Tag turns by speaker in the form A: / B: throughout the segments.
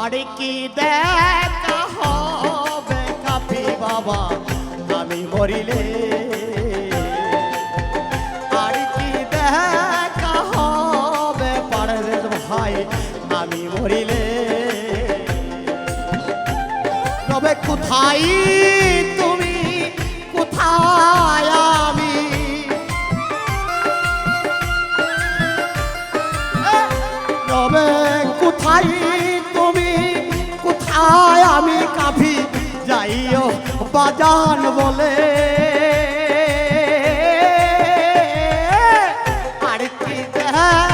A: আরে কি দেখা হবে? কাপি বাবা আমি মরিলে। আর কি দেখা হবে? পারভেজ ভাই আমি মরিলে। তবে কোথায় তুমি? কোথায় আমি? তবে কোথায় যাইও বাজান বলে। আর কি দেখা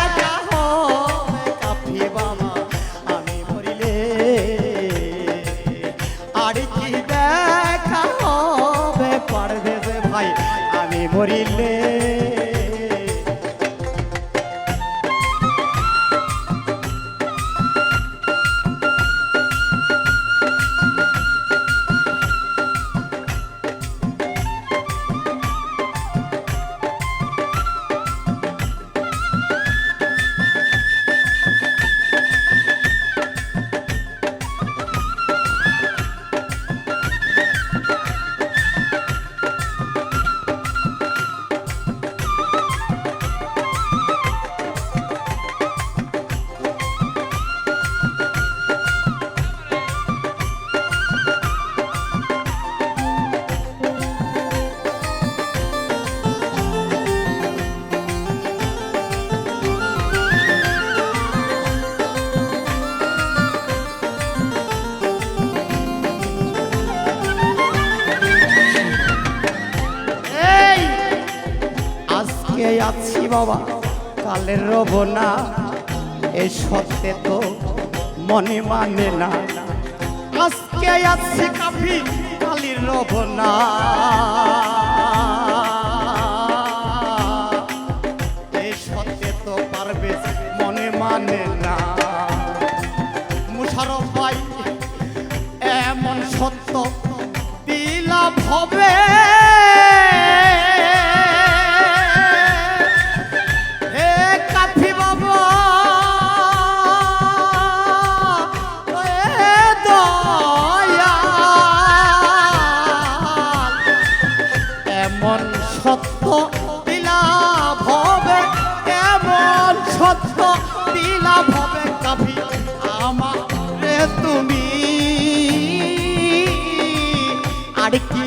A: আজকে আছি বাবা, কালের রব না এ সত্যে তো মনে মানে না। আজকে আছি কাফি, কালির রব না এ সত্যে তো পারবে, মনে মানে না। এমন সত্য দিলাম হবে? এমন সত্য দিলাম হবে? কবি আমারে তুমি। আর কি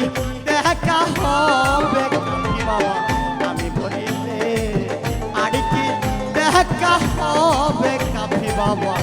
A: দেখা হবে? বাবা, আমি বলিলে, আর কি দেখা হবে? কবি বাবা।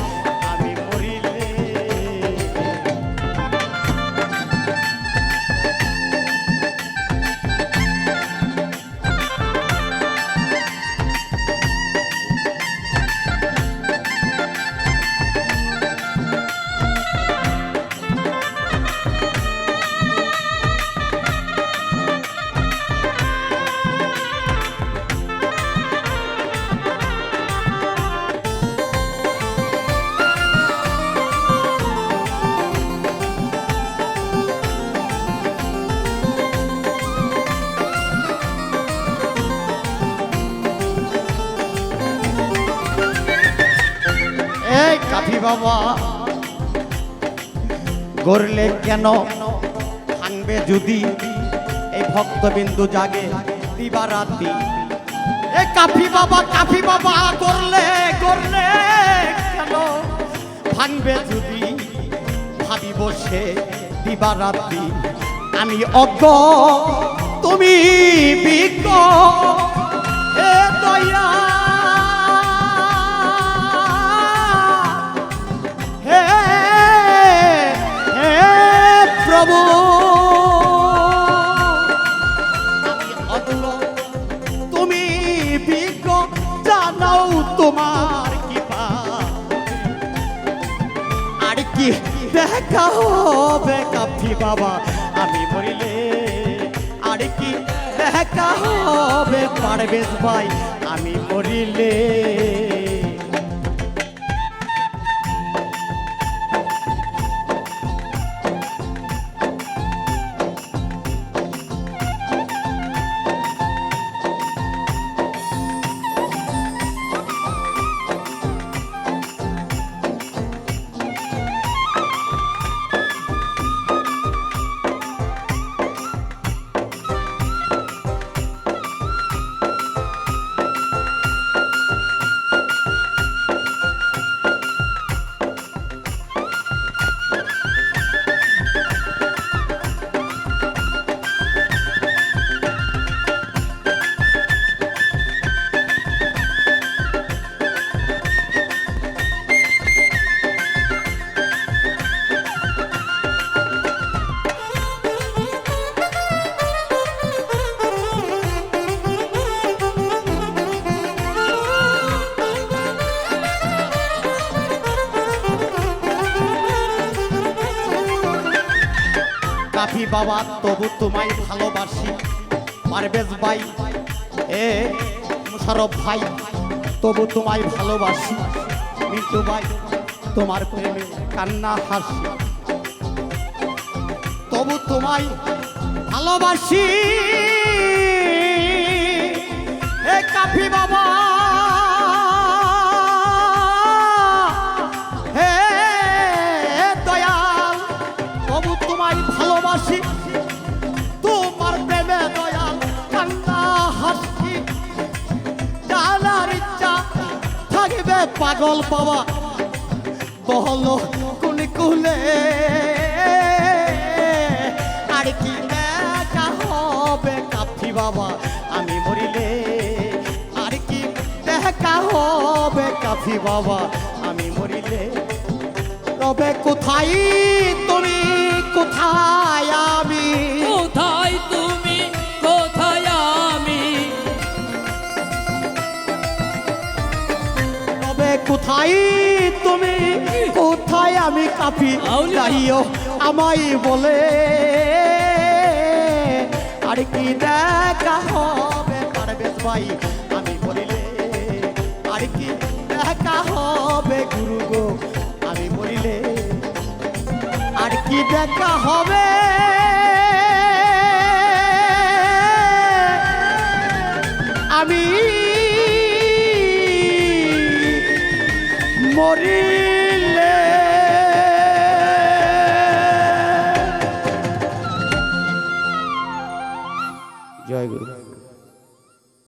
A: বাবা। গড়লে কেন ভাঙবে যদি? এই ভক্তবিন্দু জাগে দিবারাতি। এ কাফি বাবা কাফি বাবা করলে করলে কেন ভাঙবে যদি? ভাবি বসে দিবারাতি। আমি অজ্ঞ, তুমি বিজ্ঞ। হে দয়া দেখা হবে কাফি বাবা? আমি বলিলে আর কি দেখা হবে? পারবেশ ভাই আমি মরিলে। কাফি বাবা, তবু তোমায় ভালোবাসি। পারবেজ ভাই, এ মুশারফ ভাই, তবু তোমায় ভালোবাসি। মিন্টু ভাই, তোমার প্রেমে কান্না হাসি। তবু তোমায় ভালোবাসি। এ কাফি বাবা থাকবে পাগল বাবা। বহল কুলি কুলে। আর কি দেখা হবে কাফি বাবা? আমি মরিলে। আর কি দেখা হবে কাফি বাবা? আমি মরিলে। রবে কোথায় তুমি? কোথায় আমি?
B: কোথায় কোথায়
A: তুমি? কোথায় আমি কাপি। দাঁড়িয়েও আমায় বলে। আর কি দেখা হবে? পারবেশ ভাই আমি বলিলে আর কি দেখা হবে গুরু গো? আমি বলিলে আর কি দেখা হবে? মরিলে। জয় গুরু।